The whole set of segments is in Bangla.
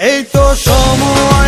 এই তো সময়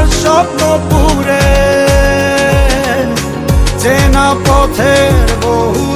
আমার স্বপ্ন পুরে চেনা পথের বহু